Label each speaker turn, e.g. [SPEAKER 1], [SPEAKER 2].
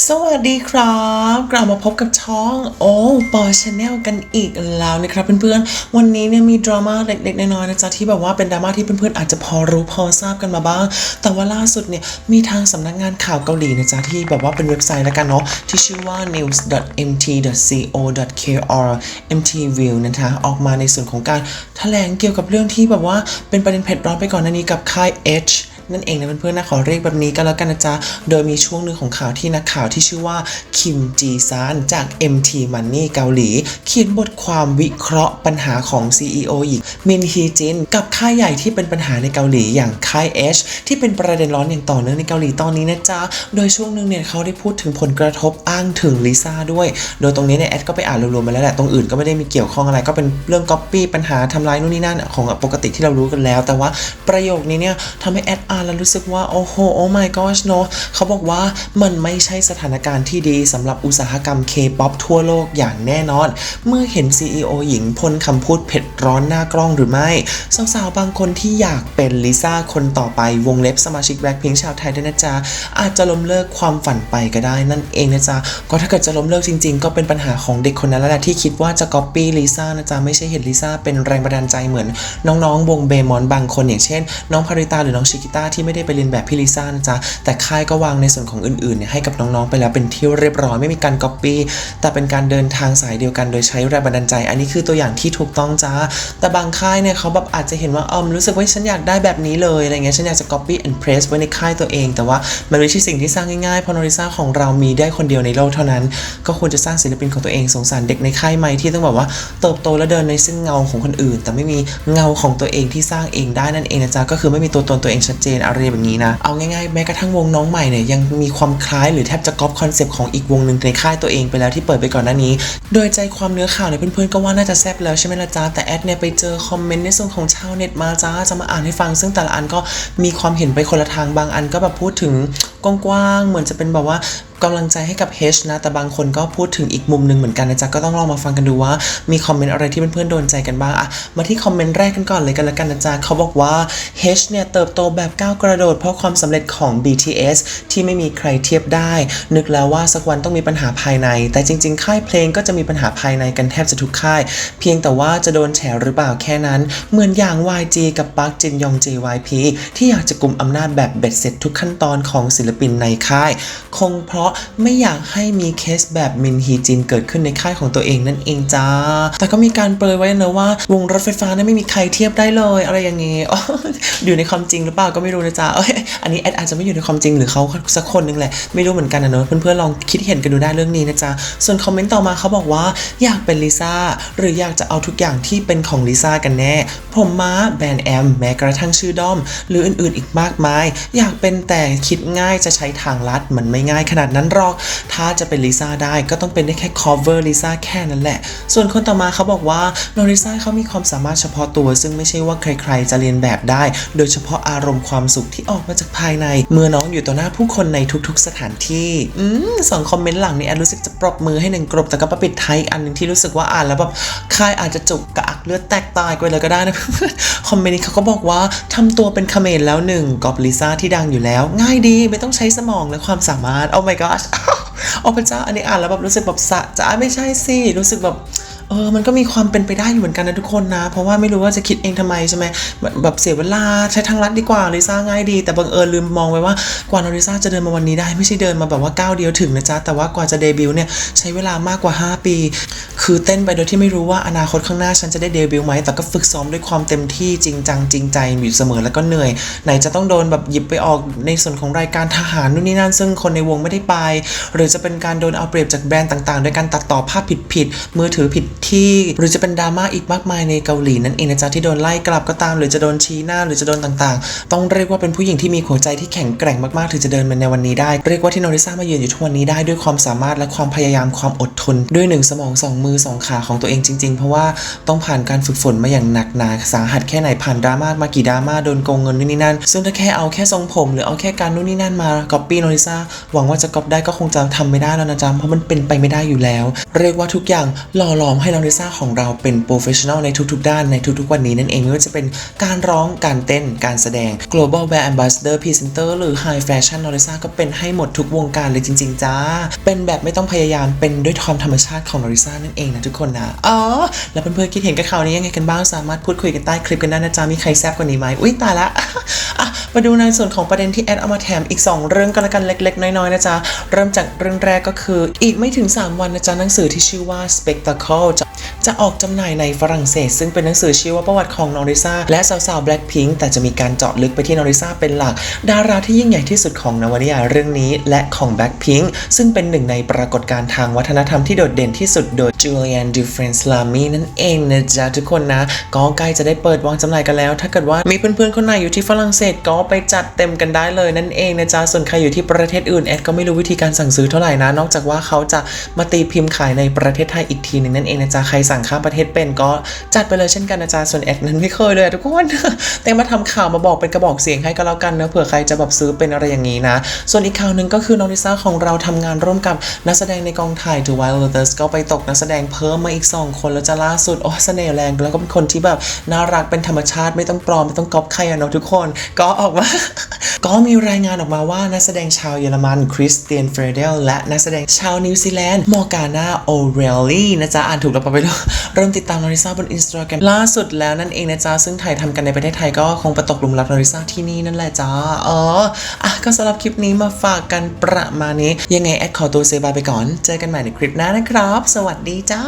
[SPEAKER 1] สวัสดีครับ กลับมาพบกับช่องโอ้ปอชาแนลกันอีกแล้วนะครับเพื่อนๆ วันนี้เนี่ยมีดราม่าเล็กๆน้อยๆนะจ๊ะที่แบบว่าเป็นดราม่าที่เพื่อนๆอาจจะพอรู้พอทราบกันมาบ้าง แต่ว่าล่าสุดเนี่ยมีทางสำนักงานข่าวเกาหลีนะจ๊ะที่แบบว่าเป็นเว็บไซต์แล้วกันเนาะที่ชื่อว่า news.mt.co.kr MTView นะคะออกมาในส่วนของการแถลงเกี่ยวกับเรื่องที่แบบว่าเป็นประเด็นเผ็ดร้อนไปก่อนหน้านี้กับค่าย H นั่นเองนะเพื่อนๆนะขอเรียกแบบนี้กันแล้วกันนะจ๊ะ โดยมีช่วงหนึ่งของข่าวที่นักข่าวที่ชื่อว่าคิมจีซานจาก MT Money เกาหลี เขียนบทความวิเคราะห์ปัญหาของ CEO หญิงมินฮีจิน กับค่ายใหญ่ที่เป็นปัญหาในเกาหลีอย่างค่าย H ที่เป็นประเด็นร้อนอย่างต่อเนื่องในเกาหลีตอนนี้นะจ๊ะ โดยช่วงหนึ่งเนี่ยเขาได้พูดถึงผลกระทบอ้างถึงลิซ่าด้วย โดยตรงนี้เนี่ยแอดก็ไปอ่านรวมๆมาแล้วแหละตรงอื่นก็ไม่ได้มีเกี่ยวข้องอะไรก็เป็นเรื่องก๊อปปี้ปัญหาทำลายนู่นนี่นั่นของปกติที่เรารู้กันแล้ว แต่ว่าประโยคนี้เนี่ยทำให้แอดอ่านแล้วรู้สึกว่าโอ้โหโอ้ my gosh เนาะเขาบอกว่ามันไม่ใช่สถานการณ์ที่ดีสำหรับอุตสาหกรรม K-POP ทั่วโลกอย่างแน่นอน เมื่อเห็น CEO หญิงพ่นคำพูดเผ็ด ร้อนหน้ากล้องหรือไม่สาวๆบางคนที่อยากเป็นลิซ่าคนต่อไปวงเล็บสมาชิกแบล็คพิงชาวไทยด้วยนะจ๊ะอาจจะล้มเลิกความฝันไปก็ได้นั่นเองนะจ๊ะก็ถ้าเกิดจะล้มเลิกจริง ๆ ก็เป็นปัญหาของเด็กคนนั้นแล้วแหละที่คิดว่าจะก๊อปปี้ลิซ่านะจ๊ะไม่ใช่เห็นลิซ่าเป็นแรงบันดาลใจเหมือน น้องๆวงเบมอนบางคนอย่างเช่น น้องพาริตาหรือน้องชิกิต้าที่ไม่ได้ไปเรียนแบบพี่ลิซ่านะจ๊ะแต่ค่ายก็วางในส่วนของอื่นๆเนี่ยให้กับน้องๆไปแล้วเป็นที่เรียบร้อยไม่มีการก๊อปปี้แต่เป็นการเดินทางสายเดียวกันโดยใช้แรงบันดาลใจ อันนี้คือตัวอย่างที่ถูกต้องจ้าแต่บางค่ายเนี่ยเขาแบบอาจจะเห็นว่าออมรู้สึกว่าฉันอยากได้แบบนี้เลยอะไรเงี้ยฉันอยากจะ copy and paste ไว้ในค่ายตัวเอง แต่ว่ามันไม่ใช่สิ่งที่สร้างง่ายๆพราะโนริซ่าของเรามีได้คนเดียวในโลกเท่านั้น ก็ควรจะสร้างศิลปินของตัวเองสงสารเด็กในค่ายไหมที่ต้องแบบว่าเติบโตและเดินในเส้นเงาของคนอื่น แต่ไม่มีเงาของตัวเองที่สร้างเองได้นั่นเองนะจ๊ะก็คือไม่มีตัวตนตัวเองชัดเจนอะไรแบบนี้นะเอาง่ายๆแม้กระทั่งวงน้องใหม่เนี่ยยังมีความคล้ายหรือแทบจะก๊อปคอนเซปต์ของอีกวงหนึ่งในค่ายตัวเองไปแล้วที่เปิดไปก่อนหน้านี้ โดยใจความเนื้อข่าวเนี่ยเพื่อนๆก็ว่าน่าจะแซ่บแล้วใช่ไหมล่ะจ๊ะแต่แอดเนี่ยไปเจอคอมเมนต์ในส่วนของชาวเน็ตมาจ้าจะมาอ่านให้ฟัง ซึ่งแต่ละอันก็มีความเห็นไปคนละทางบางอันก็แบบพูดถึงกว้างๆเหมือนจะเป็นแบบว่า กำลังใจให้กับ H นะ แต่บางคนก็พูดถึงอีกมุมหนึ่งเหมือนกันนะจ๊ะ ก็ต้องลองมาฟังกันดูว่า มีคอมเมนต์อะไรที่เพื่อนๆโดนใจกันบ้างอะมาที่คอมเมนต์แรกกันก่อนเลยกันละกันนะจ๊ะเขาบอกว่า H เนี่ยเติบโตแบบก้าวกระโดด เพราะความสำเร็จของ BTS ที่ไม่มีใครเทียบได้ นึกแล้วว่าสักวันต้องมีปัญหาภายใน แต่จริง ๆ ค่ายเพลงก็จะมีปัญหาภายในกันแทบจะทุกค่าย เพียงแต่ว่าจะโดนแฉหรือเปล่าแค่นั้น เหมือนอย่าง YG กับปักจินยอง JYP ที่อยากจะกลุ่มอำนาจแบบเบ็ดเสร็จทุกขั้นตอนของศิลปินในค่าย คงเพราะไม่อยากให้มีเคสแบบมินฮีจินเกิดขึ้นในค่ายของตัวเองนั่นเองจ้า แต่ก็มีการเปรยไว้นะว่าวงรถไฟฟ้านี่ยไม่มีใครเทียบได้เลย อะไรอย่างงี้อ๋อยู่ในความจริงหรือเปล่าก็ไม่รู้นะจ๊ะเอ้ยอันนี้แอดอาจจะไม่อยู่ในความจริงหรือเขาสักคนนึงแหละ ไม่รู้เหมือนกันนะเนอะเพื่อนๆลองคิดเห็นกันดูได้เรื่องนี้นะจ๊ะ ส่วนคอมเมนต์ต่อมาเขาบอกว่าอยากเป็นลิซ่าหรืออยากจะเอาทุกอย่างที่เป็นของลิซ่ากันแน่ ผมม้าแบรนด์แอมแม้กระทั่งชื่อด้อม หรืออื่นๆอีกมากมาย อยากเป็นแต่คิดง่ายจะใช้ทางลัดมันไม่ง่ายขนาดนั้นหรอก ถ้าจะเป็นลิซ่าได้ก็ต้องเป็นได้แค่ cover ลิซ่าแค่นั้นแหละ ส่วนคนต่อมาเขาบอกว่าโนริซ่าเขามีความสามารถเฉพาะตัว ซึ่งไม่ใช่ว่าใครๆจะเรียนแบบได้ โดยเฉพาะอารมณ์ความสุขที่ออกมาจากภายใน เมื่อน้องอยู่ต่อหน้าผู้คนในทุกๆสถานที่อืมสองคอมเมนต์หลังนี้แอนรู้สึกจะปรบมือให้หนึ่งกรบแต่ก็ประปิดท้ายอันหนึ่งที่รู้สึกว่าอ่านแล้วแบบคายอาจจะจุกกระอักเลือดแตกตายไปเลยก็ได้นะคอมเมนต์นี้เขาก็บอกว่าทำตัวเป็นคเมรแล้วหนึ่งกอบลิซ่าที่ดังอยู่แล้ว ง่ายดีไม่ต้องใช้สมองและความสามารถโอ้ my god โอ้พระเจ้าอันนี้อ่านแล้วแบบรู้สึกแบบสะจะไม่ใช่สิ รู้สึกแบบ เออมันก็มีความเป็นไปได้อยู่เหมือนกันนะทุกคนนะ เพราะว่าไม่รู้ว่าจะคิดเองทำไมใช่ไหมแบบแบบเสียเวลาใช้ทางลัดดีกว่าลิซ่าง่ายดี แต่บังเอิญลืมมองไว้ว่ากว่าโนริซ่าจะเดินมาวันนี้ได้ไม่ใช่เดินมาแบบว่าก้าวเดียวถึงนะจ๊ะแต่ว่ากว่าจะเดบิวต์เนี่ยใช้เวลามากกว่า 5 ปี คือเต้นไปโดยที่ไม่รู้ว่าอนาคตข้างหน้าฉันจะได้เดบิวต์ไหมแต่ก็ฝึกซ้อมด้วยความเต็มที่จริงจังจริงใจอยู่เสมอแล้วก็เหนื่อย ไหนจะต้องโดนแบบหยิบไปออกในส่วนของรายการทหารนู่นนี่นั่นซึ่งคนในวงไม่ได้ไป หรือจะเป็นการโดนเอาเปรียบจากแบรนด์ต่างๆ ด้วยการตัดต่อภาพผิดๆมือถือผิดที่หรือจะเป็นดราม่าอีกมากมายในเกาหลีนั่นเองนะจ๊ะที่โดนไล่กลับก็ตาม หรือจะโดนชี้หน้าหรือจะโดนต่างๆ ต้องเรียกว่าเป็นผู้หญิงที่มีหัวใจที่แข็งแกร่งมากๆถึงจะเดินมาในวันนี้ได้ เรียกว่าที่โนริซ่ามายืนอยู่ทุกวันนี้ได้ด้วยความสามารถและความพยายามความอดทน ด้วยหนึ่งสมองสองมือสองขาของตัวเองจริง ๆ เพราะว่าต้องผ่านการฝึกฝนมาอย่างหนักหนาสาหัสแค่ไหนผ่านดราม่ามากี่ดราม่าโดนโกงเงินนู่นนี่นั่นซึ่งถ้าแค่เอาแค่ทรงผมหรือเอาแค่การนู่นนี่นั่นมาก๊อปปี้โนริซ่าหวังว่าจะก๊อปได้ก็คงจะทำไม่ได้แล้วนะจ๊ะเพราะมันเป็นไปไม่ได้อยู่แล้ว เรียกว่าทุกอย่างหล่อหลอมให้น้องลิซ่าของเราเป็นโปรเฟชชั่นอลในทุกๆ ด้านในทุกๆ วันนี้นั่นเองไม่ว่าจะเป็นการร้องการเต้นการแสดง global brand ambassador presenter หรือ high fashion น้องลิซ่าก็เป็นให้หมดทุกวงการเลยจริง ๆ จ้า เป็นแบบไม่ต้องพยายามเป็นด้วยความธรรมชาติของน้องลิซ่านั่นเองนะทุกคนนะอ๋อแล้วเพื่อนๆคิดเห็นกับข่าวนี้ยังไงกันบ้างสามารถพูดคุยกันใต้คลิปกันได้นะจ๊ะมีใครแซบกว่านี้ไหมอุ้ยตายละ มาดูในส่วนของประเด็นที่แอดเอามาแถมอีก 2 เรื่องกันละกันเล็ก ๆ น้อยๆนะจ๊ะ เริ่มจากเรื่องแรกก็คือ อีกไม่ถึง 3 วันนะจ๊ะหนังสือที่ชื่อว่า Spectacle จะจะออกจำหน่ายในฝรั่งเศส ซึ่งเป็นหนังสือชีวประวัติของนอริซาและสาวๆ Blackpink แต่จะมีการเจาะลึกไปที่นอริซาเป็นหลัก ดาราที่ยิ่งใหญ่ที่สุดของนวนิยายเรื่องนี้ และของ Blackpink ซึ่งเป็นหนึ่งในปรากฏการณ์ทางวัฒนธรรมที่โดดเด่นที่สุดโดย Julian d u f r e n s l a m y นั่นเองนะจ๊ะทุกคนนะก็ใกล้จะได้เปิดวางจำหน่ายกันแล้ว ถ้าเกิดว่ามีเพื่อนๆคนไหนอยู่ที่ฝรั่งเศสก็ไปจัดเต็มกันได้เลยนั่นเองนะจ๊ะ ส่วนใครอยู่ที่ประเทศอื่นแอดก็ไม่รู้วิธีการสั่งซื้อเท่าไหร่นะ นอกจากว่าเขาจะมาตีพิมพ์ขายในประเทศไทยอีกทีหนึงนั่นเองนะจ๊ะ ใครสั่งข้ามประเทศเป็นก็จัดไปเลยเช่นกันนะจ๊ะ ส่วนแอดนั้นไม่เคยเลยทุกคน แต่มาทำข่าวมาบอกเป็นกระบอกเสียงให้ก็แล้วกันนะเผื่อใครจะแบบซื้อเป็นอะไรอย่างนี้นะ ส่วนอีกข่าวหนึ่งก็คือน้องลิซ่าของเราทำงานร่วมกับนักแสดงในกองถ่าย The Wild Lotus ก็ไปตกนักแสดงเพิ่มมาอีก 2 คนแล้วจะล่าสุดโอ้เสน่ห์แรงแล้วก็เป็นคนที่แบบน่ารักเป็นธรรมชาติไม่ต้องปลอมไม่ต้องก๊อปใครอะเนาะทุกคน ก็ออกมาก็มีรายงานออกมาว่านักแสดงชาวเยอรมันคริสเตียนเฟรเดลและนักแสดงชาวนิวซีแลนด์มอร์กานาโอเรลลี่นะจ๊ะ อ่านถูกแล้วปะไปดูเริ่มติดตามนอริซาบนอินสตาแกรมล่าสุดแล้วนั่นเองนะจ๊ะ ซึ่งถ่ายทำกันในประเทศไทยก็คงประตกหลุมรักนอริซาที่นี่นั่นแหละจ้าเอออะก็สำหรับคลิปนี้มาฝากกันประมาณนี้ ยังไงแอดขอตัวเซบายไปก่อน เจอกันใหม่ในคลิปหน้านะครับ สวัสดีจ้า